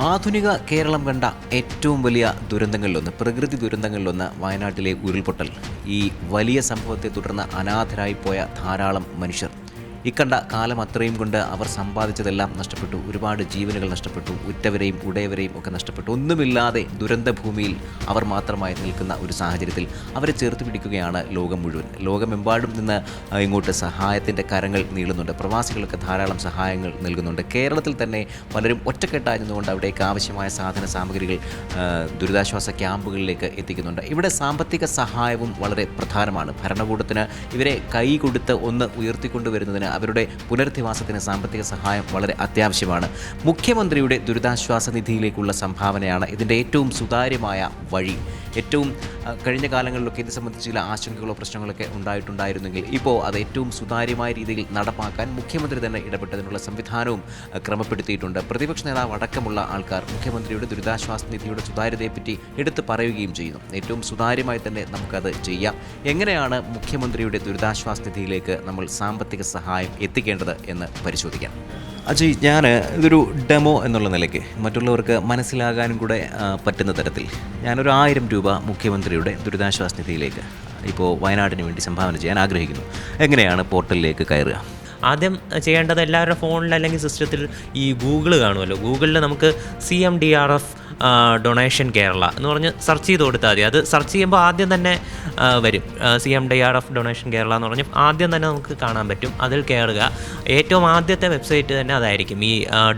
ആധുനിക കേരളം കണ്ട ഏറ്റവും വലിയ ദുരന്തങ്ങളിലൊന്ന് പ്രകൃതി ദുരന്തങ്ങളിലൊന്ന് വയനാട്ടിലെ ഉരുൾപൊട്ടൽ. ഈ വലിയ സംഭവത്തെ തുടർന്ന് അനാഥരായി പോയ ധാരാളം മനുഷ്യർ ഇക്കണ്ട കാലം അത്രയും കൊണ്ട് അവർ സമ്പാദിച്ചതെല്ലാം നഷ്ടപ്പെട്ടു. ഒരുപാട് ജീവനുകൾ നഷ്ടപ്പെട്ടു. ഉറ്റവരെയും ഉടയവരെയും ഒക്കെ നഷ്ടപ്പെട്ടു. ഒന്നുമില്ലാതെ ദുരന്ത ഭൂമിയിൽ അവർ മാത്രമായി നിൽക്കുന്ന ഒരു സാഹചര്യത്തിൽ അവരെ ചേർത്ത് പിടിക്കുകയാണ് ലോകം മുഴുവൻ. ലോകമെമ്പാടും നിന്ന് ഇങ്ങോട്ട് സഹായത്തിന്റെ കരങ്ങൾ നീളുന്നുണ്ട്. പ്രവാസികൾക്ക് ധാരാളം സഹായങ്ങൾ നൽകുന്നുണ്ട്. കേരളത്തിൽ തന്നെ പലരും ഒറ്റക്കെട്ടായി നിന്നുകൊണ്ട് അവിടേക്ക് ആവശ്യമായ സാധന സാമഗ്രികൾ ദുരിതാശ്വാസ ക്യാമ്പുകളിലേക്ക് എത്തിക്കുന്നുണ്ട്. ഇവിടെ സാമ്പത്തിക സഹായവും വളരെ പ്രധാനമാണ്. ഭരണകൂടത്തിന് ഇവരെ കൈ കൊടുത്ത് ഒന്ന് ഉയർത്തിക്കൊണ്ടുവരുന്നതിന് അവരുടെ പുനരധിവാസത്തിന് സാമ്പത്തിക സഹായം വളരെ അത്യാവശ്യമാണ്. മുഖ്യമന്ത്രിയുടെ ദുരിതാശ്വാസ നിധിയിലേക്കുള്ള സംഭാവനയാണ് ഇതിന്റെ ഏറ്റവും സുതാര്യമായ വഴി. ഏറ്റവും കഴിഞ്ഞ കാലങ്ങളിലൊക്കെ ഇത് സംബന്ധിച്ച് ചില ആശങ്കകളോ പ്രശ്നങ്ങളൊക്കെ ഉണ്ടായിട്ടുണ്ടായിരുന്നെങ്കിൽ ഇപ്പോൾ അത് ഏറ്റവും സുതാര്യമായ രീതിയിൽ നടപ്പാക്കാൻ മുഖ്യമന്ത്രി തന്നെ ഇടപെട്ടതിനുള്ള സംവിധാനവും ക്രമപ്പെടുത്തിയിട്ടുണ്ട്. പ്രതിപക്ഷ നേതാവ് അടക്കമുള്ള ആൾക്കാർ മുഖ്യമന്ത്രിയുടെ ദുരിതാശ്വാസ നിധിയുടെ സുതാര്യതയെപ്പറ്റി എടുത്തു പറയുകയും ചെയ്യുന്നു. ഏറ്റവും സുതാര്യമായി തന്നെ നമുക്കത് ചെയ്യാം. എങ്ങനെയാണ് മുഖ്യമന്ത്രിയുടെ ദുരിതാശ്വാസ നിധിയിലേക്ക് നമ്മൾ സാമ്പത്തിക സഹായം എത്തിക്കേണ്ടത് എന്ന് പരിശോധിക്കാം. അജയ് ഞാൻ ഇതൊരു ഡെമോ എന്നുള്ള നിലയ്ക്ക് മറ്റുള്ളവർക്ക് മനസ്സിലാകാനും കൂടെ പറ്റുന്ന തരത്തിൽ ഞാനൊരു ആയിരം രൂപ മുഖ്യമന്ത്രിയുടെ ദുരിതാശ്വാസ നിധിയിലേക്ക് ഇപ്പോൾ വയനാടിന് വേണ്ടി സംഭാവന ചെയ്യാൻ ആഗ്രഹിക്കുന്നു. എങ്ങനെയാണ് പോർട്ടലിലേക്ക് കയറുക? ആദ്യം ചെയ്യേണ്ടത് എല്ലാവരുടെ ഫോണിൽ അല്ലെങ്കിൽ സിസ്റ്റത്തിൽ ഈ ഗൂഗിൾ കാണുമല്ലോ. ഗൂഗിളിൽ നമുക്ക് C M D R F donation Kerala എന്ന് പറഞ്ഞ് സെർച്ച് ചെയ്ത് കൊടുത്താൽ മതി. അത് സെർച്ച് ചെയ്യുമ്പോൾ ആദ്യം തന്നെ വരും. C M D R F donation Kerala എന്ന് പറഞ്ഞ് ആദ്യം തന്നെ നമുക്ക് കാണാൻ പറ്റും. അതിൽ കയറുക ഏറ്റവും ആദ്യത്തെ വെബ്സൈറ്റ് തന്നെ അതായിരിക്കും. ഈ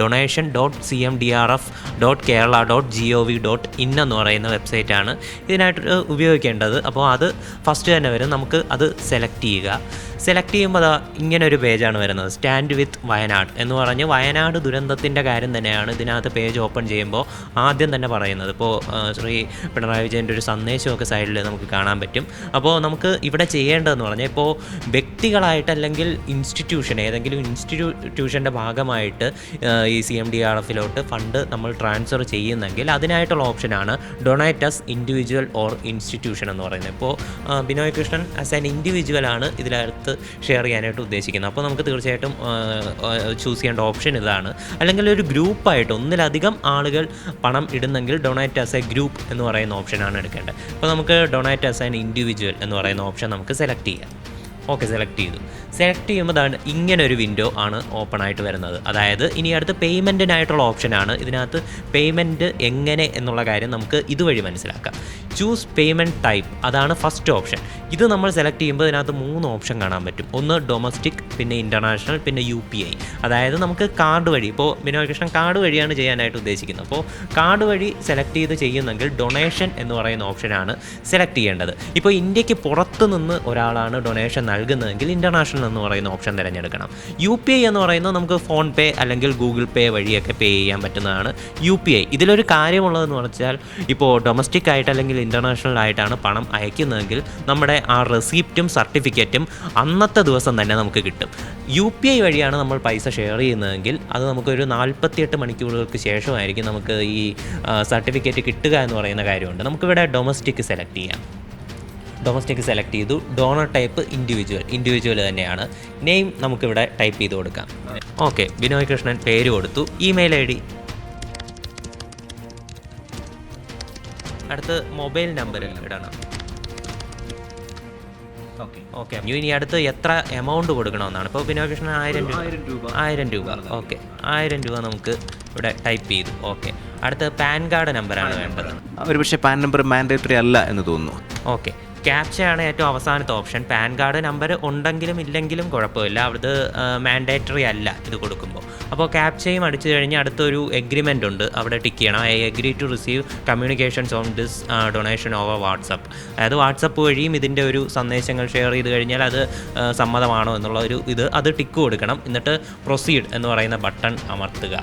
donation dot C M D R F dot Kerala dot G O V dot in എന്ന് പറയുന്ന വെബ്സൈറ്റാണ് ഇതിനായിട്ട് ഉപയോഗിക്കേണ്ടത്. അപ്പോൾ അത് ഫസ്റ്റ് തന്നെ വരും. നമുക്ക് അത് സെലക്ട് ചെയ്യുക. സെലക്ട് ചെയ്യുമ്പോൾ അതാ ഇങ്ങനെ ഒരു പേജാണ് വരുന്നത്. സ്റ്റാൻഡ് വിത്ത് വയനാട് എന്ന് പറഞ്ഞ് വയനാട് ദുരന്തത്തിന്റെ കാര്യം തന്നെയാണ് ഇതിനകത്ത് പേജ് ഓപ്പൺ ചെയ്യുമ്പോൾ ആദ്യം തന്നെ പറയുന്നത്. ഇപ്പോൾ ശ്രീ പിണറായി വിജയന്റെ ഒരു സന്ദേശമൊക്കെ സൈഡിൽ നമുക്ക് കാണാൻ പറ്റും. അപ്പോൾ നമുക്ക് ഇവിടെ ചെയ്യേണ്ടതെന്ന് പറഞ്ഞാൽ ഇപ്പോൾ വ്യക്തികളായിട്ട് അല്ലെങ്കിൽ ഇൻസ്റ്റിറ്റ്യൂഷൻ ഏതെങ്കിലും ഇൻസ്റ്റിറ്റ്യൂഷന്റെ ഭാഗമായിട്ട് ഈ സി എം ഡി ആർ എഫിലോട്ട് ഫണ്ട് നമ്മൾ ട്രാൻസ്ഫർ ചെയ്യുന്നെങ്കിൽ അതിനായിട്ടുള്ള ഓപ്ഷനാണ് ഡൊണേറ്റസ് ഇൻഡിവിജ്വൽ ഓർ ഇൻസ്റ്റിറ്റ്യൂഷൻ എന്ന് പറയുന്നത്. ഇപ്പോൾ Binoy Krishnan as an individual ആണ് ഇതിനകത്ത് ഷെയർ ചെയ്യാനായിട്ട് ഉദ്ദേശിക്കുന്നത്. അപ്പോൾ നമുക്ക് തീർച്ചയായിട്ടും ചൂസ് ചെയ്യേണ്ട ഓപ്ഷൻ ഇതാണ്. അല്ലെങ്കിൽ ഒരു ഗ്രൂപ്പായിട്ട് ഒന്നിലധികം ആളുകൾ പണം ഇടുന്നെങ്കിൽ ഡൊണേറ്റ് ആസ് എ ഗ്രൂപ്പ് എന്ന് പറയുന്ന ഓപ്ഷനാണ് എടുക്കേണ്ടത്. അപ്പോൾ നമുക്ക് ഡൊണേറ്റ് ആസ് ആൻ ഇൻഡിവിജ്വൽ എന്ന് പറയുന്ന ഓപ്ഷൻ നമുക്ക് സെലക്ട് ചെയ്യാം. ഓക്കെ സെലക്ട് ചെയ്തു. സെലക്ട് ചെയ്യുമ്പോൾ ദാണ്ട് ഇങ്ങനെ ഒരു വിൻഡോ ആണ് ഓപ്പൺ ആയിട്ട് വരുന്നത്. അതായത് ഇനി അടുത്ത് പേയ്മെന്റിനായിട്ടുള്ള ഓപ്ഷനാണ് ഇതിനകത്ത് പേയ്മെന്റ് എങ്ങനെ എന്നുള്ള കാര്യം നമുക്ക് ഇതുവഴി മനസ്സിലാക്കാം. ചൂസ് പേയ്മെന്റ് ടൈപ്പ് അതാണ് ഫസ്റ്റ് ഓപ്ഷൻ ഇത് നമ്മൾ സെലക്ട് ചെയ്യുമ്പോൾ ഇതിനകത്ത് മൂന്ന് ഓപ്ഷൻ കാണാൻ പറ്റും. ഒന്ന് ഡൊമസ്റ്റിക് പിന്നെ ഇന്റർനാഷണൽ പിന്നെ യു പി ഐ അതായത് നമുക്ക് കാർഡ് വഴി ഇപ്പോൾ ബിനോയ് കൃഷ്ണൻ കാർഡ് വഴിയാണ് ചെയ്യാനായിട്ട് ഉദ്ദേശിക്കുന്നത്. അപ്പോൾ കാർഡ് വഴി സെലക്ട് ചെയ്ത് ചെയ്യുന്നെങ്കിൽ ഡൊണേഷൻ എന്ന് പറയുന്ന ഓപ്ഷനാണ് സെലക്ട് ചെയ്യേണ്ടത്. ഇപ്പോൾ ഇന്ത്യയ്ക്ക് പുറത്ത് നിന്ന് ഒരാളാണ് ഡൊണേഷൻ നൽകുന്നതെങ്കിൽ ഇന്റർനാഷണൽ എന്ന് പറയുന്ന ഓപ്ഷൻ തിരഞ്ഞെടുക്കണം. യു പി ഐ എന്ന് പറയുന്നത് നമുക്ക് ഫോൺ പേ അല്ലെങ്കിൽ ഗൂഗിൾ പേ വഴിയൊക്കെ പേ ചെയ്യാൻ പറ്റുന്നതാണ് യു പി ഐ ഇതിലൊരു കാര്യമുള്ളതെന്ന് വെച്ചാൽ ഇപ്പോൾ ഡൊമസ്റ്റിക് ആയിട്ട് അല്ലെങ്കിൽ ഇന്റർനാഷണൽ ആയിട്ടാണ് പണം അയക്കുന്നതെങ്കിൽ നമ്മുടെ ആ റെസിപ്റ്റും സർട്ടിഫിക്കറ്റും അന്നത്തെ ദിവസം തന്നെ നമുക്ക് കിട്ടും. യു പി ഐ വഴിയാണ് നമ്മൾ പൈസ ഷെയർ ചെയ്യുന്നതെങ്കിൽ അത് നമുക്കൊരു നാൽപ്പത്തിയെട്ട് മണിക്കൂറുകൾക്ക് ശേഷമായിരിക്കും നമുക്ക് ഈ സർട്ടിഫിക്കറ്റ് കിട്ടുക എന്ന് പറയുന്ന കാര്യമുണ്ട്. നമുക്കിവിടെ ഡൊമസ്റ്റിക് സെലക്ട് ചെയ്യാം. ഡൊമസ്റ്റിക് സെലക്ട് ചെയ്തു. ഡോണർ ടൈപ്പ് ഇൻഡിവിജ്വൽ ഇൻഡിവിജ്വൽ തന്നെയാണ്. നെയിം നമുക്കിവിടെ ടൈപ്പ് ചെയ്ത് കൊടുക്കാം. ഓക്കെ ബിനോയ് കൃഷ്ണൻ പേര് കൊടുത്തു. ഇമെയിൽ ഐ ഡി. അടുത്ത് മൊബൈൽ നമ്പർ ഇടണം. ഓക്കെ ഓക്കെ ഇനി അടുത്ത് എത്ര എമൗണ്ട് കൊടുക്കണമെന്നാണ്. ഇപ്പോൾ ബിനോയ് കൃഷ്ണൻ ആയിരം രൂപ. ആയിരം രൂപ. ആയിരം രൂപ. ഓക്കെ ആയിരം രൂപ നമുക്ക് ഇവിടെ ടൈപ്പ് ചെയ്തു. ഓക്കെ അടുത്ത് പാൻ കാർഡ് നമ്പറാണ് വേണ്ടത്. ഒരുപക്ഷെ പാൻ നമ്പർ മാൻഡേറ്ററി അല്ല എന്ന് തോന്നുന്നു. ഓക്കെ ക്യാപ്ചയാണ് ഏറ്റവും അവസാനത്തെ ഓപ്ഷൻ പാൻ കാർഡ് നമ്പർ ഉണ്ടെങ്കിലും ഇല്ലെങ്കിലും കുഴപ്പമില്ല. അത് മാൻഡേറ്ററി അല്ല ഇത് കൊടുക്കുമ്പോൾ അപ്പോൾ ക്യാപ്ചയും അടിച്ചു കഴിഞ്ഞാൽ അടുത്തൊരു എഗ്രിമെന്റ് ഉണ്ട്. അവിടെ ടിക്ക് ചെയ്യണം. I agree to receive communications on this donation over WhatsApp അതായത് വാട്സപ്പ് വഴിയും ഇതിന്റെ ഒരു സന്ദേശങ്ങൾ ഷെയർ ചെയ്ത് കഴിഞ്ഞാൽ അത് സമ്മതമാണോ എന്നുള്ള ഒരു ഇത് അത് ടിക്ക് കൊടുക്കണം. എന്നിട്ട് പ്രൊസീഡ് എന്ന് പറയുന്ന ബട്ടൺ അമർത്തുക.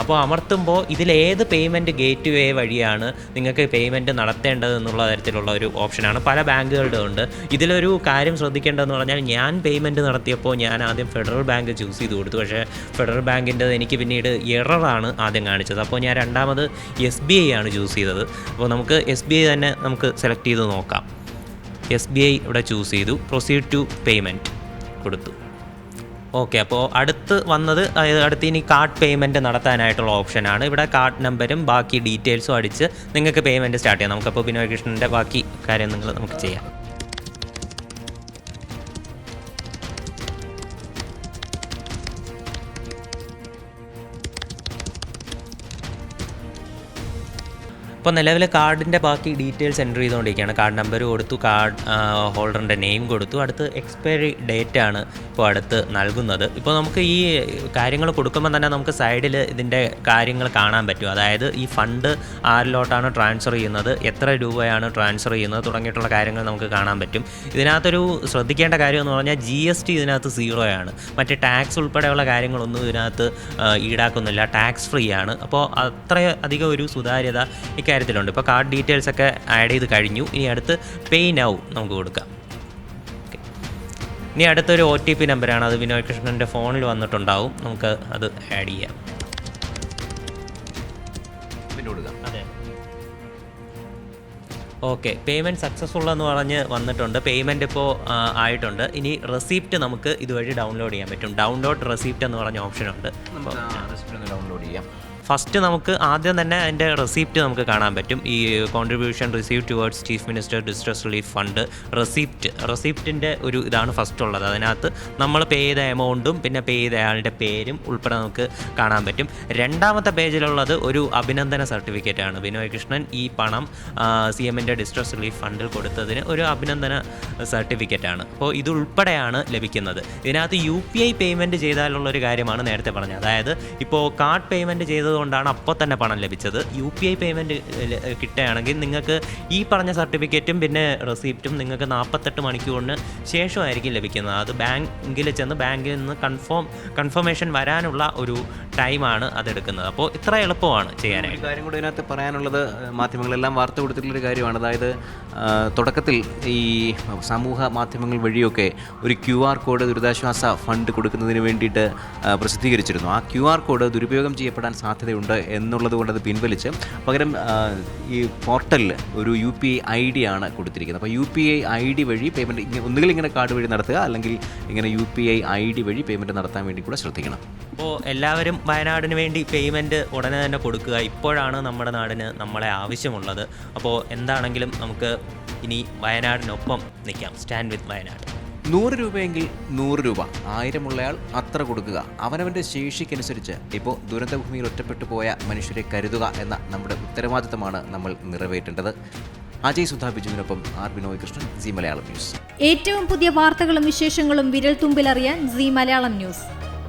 അപ്പോൾ അമർത്തുമ്പോൾ ഇതിലേത് പേയ്മെന്റ് ഗേറ്റ് വേ വഴിയാണ് നിങ്ങൾക്ക് പേയ്മെന്റ് നടത്തേണ്ടത് എന്നുള്ള തരത്തിലുള്ള ഒരു ഓപ്ഷനാണ് പല ബാങ്കുകളുടെ ഉണ്ട്. ഇതിലൊരു കാര്യം ശ്രദ്ധിക്കേണ്ടതെന്ന് പറഞ്ഞാൽ ഞാൻ പേയ്മെന്റ് നടത്തിയപ്പോൾ ഞാൻ ആദ്യം ഫെഡറൽ ബാങ്ക് ചൂസ് ചെയ്ത് കൊടുത്തു. പക്ഷേ ഫെഡറൽ ബാങ്കിന്റെ എനിക്ക് പിന്നീട് എററാണ് ആദ്യം കാണിച്ചത്. അപ്പോൾ ഞാൻ രണ്ടാമത് എസ് ബി ഐ ആണ് ചൂസ് ചെയ്തത്. അപ്പോൾ നമുക്ക് എസ് ബി ഐ തന്നെ നമുക്ക് സെലക്ട് ചെയ്ത് നോക്കാം. എസ് ബി ഐ ഇവിടെ ചൂസ് ചെയ്തു. പ്രൊസീഡ് ടു പേയ്മെന്റ് കൊടുത്തു. ഓക്കെ അപ്പോൾ അടുത്ത് വന്നത് അടുത്ത് ഇനി കാർഡ് പേയ്മെന്റ് നടത്താനായിട്ടുള്ള ഓപ്ഷനാണ് ഇവിടെ കാർഡ് നമ്പരും ബാക്കി ഡീറ്റെയിൽസും അടിച്ച് നിങ്ങൾക്ക് പേയ്മെന്റ് സ്റ്റാർട്ട് ചെയ്യാം. നമുക്കപ്പോൾ ബിനോയ് കൃഷ്ണന്റെ ബാക്കി കാര്യം നിങ്ങൾ നമുക്ക് ചെയ്യാം. ഇപ്പോൾ നിലവിൽ കാർഡിന്റെ ബാക്കി ഡീറ്റെയിൽസ് എന്റർ ചെയ്തുകൊണ്ടിരിക്കുകയാണ് കാർഡ് നമ്പർ കൊടുത്തു കാർഡ് ഹോൾഡറിന്റെ നെയിം കൊടുത്തു. അടുത്ത് എക്സ്പയറി ഡേറ്റ് ആണ് ഇപ്പോൾ അടുത്ത് നൽകുന്നത്. ഇപ്പോൾ നമുക്ക് ഈ കാര്യങ്ങൾ കൊടുക്കുമ്പോൾ തന്നെ നമുക്ക് സൈഡിൽ ഇതിന്റെ കാര്യങ്ങൾ കാണാൻ പറ്റും. അതായത് ഈ ഫണ്ട് ആരിലോട്ടാണ് ട്രാൻസ്ഫർ ചെയ്യുന്നത് എത്ര രൂപയാണ് ട്രാൻസ്ഫർ ചെയ്യുന്നത് തുടങ്ങിയിട്ടുള്ള കാര്യങ്ങൾ നമുക്ക് കാണാൻ പറ്റും. ഇതിനകത്തൊരു ശ്രദ്ധിക്കേണ്ട കാര്യം എന്ന് പറഞ്ഞാൽ ജി എസ് ടി ഇതിനകത്ത് സീറോയാണ് മറ്റ് ടാക്സ് ഉൾപ്പെടെയുള്ള കാര്യങ്ങളൊന്നും ഇതിനകത്ത് ഈടാക്കുന്നില്ല. ടാക്സ് ഫ്രീ ആണ്. അപ്പോൾ അത്ര അധികം ഒരു സുതാര്യത ഇക്കാര്യത്തിലുണ്ട് ഇപ്പോൾ കാർഡ് ഡീറ്റെയിൽസ് ഒക്കെ ആഡ് ചെയ്ത് കഴിഞ്ഞു. ഇനി അടുത്ത് പേ നൗ നമുക്ക് കൊടുക്കാം. ഇനി അടുത്തൊരു ഒ ടി പി നമ്പറാണ് അത് വിനോയ് കൃഷ്ണന്റെ ഫോണിൽ വന്നിട്ടുണ്ടാവും. നമുക്ക് അത് ആഡ് ചെയ്യാം. അതെ. ഓക്കെ പേയ്മെന്റ് സക്സസ്ഫുൾ എന്ന് പറഞ്ഞ് വന്നിട്ടുണ്ട്. പേയ്മെന്റ് ഇപ്പോൾ ആയിട്ടുണ്ട്. ഇനി റെസിപ്റ്റ് നമുക്ക് ഇതുവഴി ഡൗൺലോഡ് ചെയ്യാൻ പറ്റും. ഡൗൺലോഡ് റെസിപ്റ്റ് എന്ന് പറഞ്ഞ ഓപ്ഷൻ ഉണ്ട്. ഡൗൺലോഡ് ചെയ്യാം. ഫസ്റ്റ് നമുക്ക് ആദ്യം തന്നെ അതിന്റെ റെസിപ്റ്റ് നമുക്ക് കാണാൻ പറ്റും. ഈ contribution receive towards chief minister distress relief fund receipt റെസിപ്റ്റിന്റെ ഒരു ഇതാണ് ഫസ്റ്റ് ഉള്ളത് അതിനകത്ത് നമ്മൾ പേ ചെയ്ത എമൗണ്ടും പിന്നെ പേ ചെയ്ത ആളുടെ പേരും ഉൾപ്പെടെ നമുക്ക് കാണാൻ പറ്റും. രണ്ടാമത്തെ പേജിലുള്ളത് ഒരു അഭിനന്ദന സർട്ടിഫിക്കറ്റ് ആണ്. ബിനോയ് കൃഷ്ണൻ ഈ പണം സി എമ്മിന്റെ ഡിസ്ട്രസ് റിലീഫ് ഫണ്ടിൽ കൊടുത്തതിന് ഒരു അഭിനന്ദന സർട്ടിഫിക്കറ്റ് ആണ്. അപ്പോൾ ഇതുൾപ്പെടെയാണ് ലഭിക്കുന്നത്. ഇതിനകത്ത് യു പി ഐ പേയ്മെന്റ് ചെയ്താലുള്ളൊരു കാര്യമാണ് നേരത്തെ പറഞ്ഞത്. അതായത് ഇപ്പോൾ കാർഡ് പേയ്മെന്റ് ചെയ്തതുകൊണ്ടാണ് അപ്പോൾ തന്നെ പണം ലഭിച്ചത്. യു പി ഐ പേയ്മെന്റ് കിട്ടുകയാണെങ്കിൽ നിങ്ങൾക്ക് ഈ പറഞ്ഞ സർട്ടിഫിക്കറ്റും പിന്നെ റെസിപ്റ്റും നിങ്ങൾക്ക് നാൽപ്പത്തെട്ട് മണിക്കൂറിന് ശേഷമായിരിക്കും ലഭിക്കുന്നത്. അത് ബാങ്കിൽ ചെന്ന് ബാങ്കിൽ നിന്ന് കൺഫേം കൺഫർമേഷൻ വരാനുള്ള ഒരു ടൈമാണ് അതെടുക്കുന്നത്. അപ്പോൾ ഇത്ര എളുപ്പമാണ് ചെയ്യാനായിട്ട്. ഒരു കാര്യം കൂടി ഇതിനകത്ത് പറയാനുള്ളത് മാധ്യമങ്ങളെല്ലാം വാർത്ത കൊടുത്തിട്ടുള്ളൊരു കാര്യമാണ്. അതായത് തുടക്കത്തിൽ ഈ സമൂഹ മാധ്യമങ്ങൾ വഴിയൊക്കെ ഒരു ക്യു ആർ കോഡ് ദുരിതാശ്വാസ ഫണ്ട് കൊടുക്കുന്നതിന് വേണ്ടിയിട്ട് പ്രസിദ്ധീകരിച്ചിരുന്നു. ആ ക്യു ആർ കോഡ് ദുരുപയോഗം ചെയ്യപ്പെടാൻ സാധ്യതയുണ്ട് എന്നുള്ളത് കൊണ്ട് അത് പിൻവലിച്ച് പകരം ഈ പോർട്ടലിൽ ഒരു U P I I D ആണ് കൊടുത്തിരിക്കുന്നത്. അപ്പോൾ U P I I D വഴി പേയ്മെന്റ് ഒന്നുകിൽ ഇങ്ങനെ കാർഡ് വഴി നടത്തുക അല്ലെങ്കിൽ ഇങ്ങനെ U P I I D വഴി പേയ്മെന്റ് നടത്താൻ വേണ്ടി കൂടെ ശ്രദ്ധിക്കണം. അപ്പോൾ എല്ലാവരും വയനാടിന് വേണ്ടി പേയ്മെന്റ് ഉടനെ തന്നെ കൊടുക്കുക. ഇപ്പോഴാണ് നമ്മുടെ നാടിന് നമ്മളെ ആവശ്യമുള്ളത്. അപ്പോൾ എന്താണെങ്കിലും നമുക്ക് ഇനി വയനാടിനൊപ്പം നിൽക്കാം. Stand with Wayanad. നൂറ് രൂപയെങ്കിൽ നൂറ് രൂപ. ആയിരമുള്ളയാൾ അത്ര കൊടുക്കുക. അവനവന്റെ ശേഷിക്കനുസരിച്ച് ഇപ്പോൾ ദുരന്തഭൂമിയിൽ ഒറ്റപ്പെട്ടു പോയ മനുഷ്യരെ കരുതുക എന്ന നമ്മുടെ ഉത്തരവാദിത്തമാണ് നമ്മൾ നിറവേറ്റേണ്ടത്. Ajay Sudha ബിജുവിനൊപ്പം R Binoy Krishnan C Malayalam news. ഏറ്റവും പുതിയ വാർത്തകളും വിശേഷങ്ങളും വിരൽ തുമ്പിലറിയാൻ സി മലയാളം ന്യൂസ്.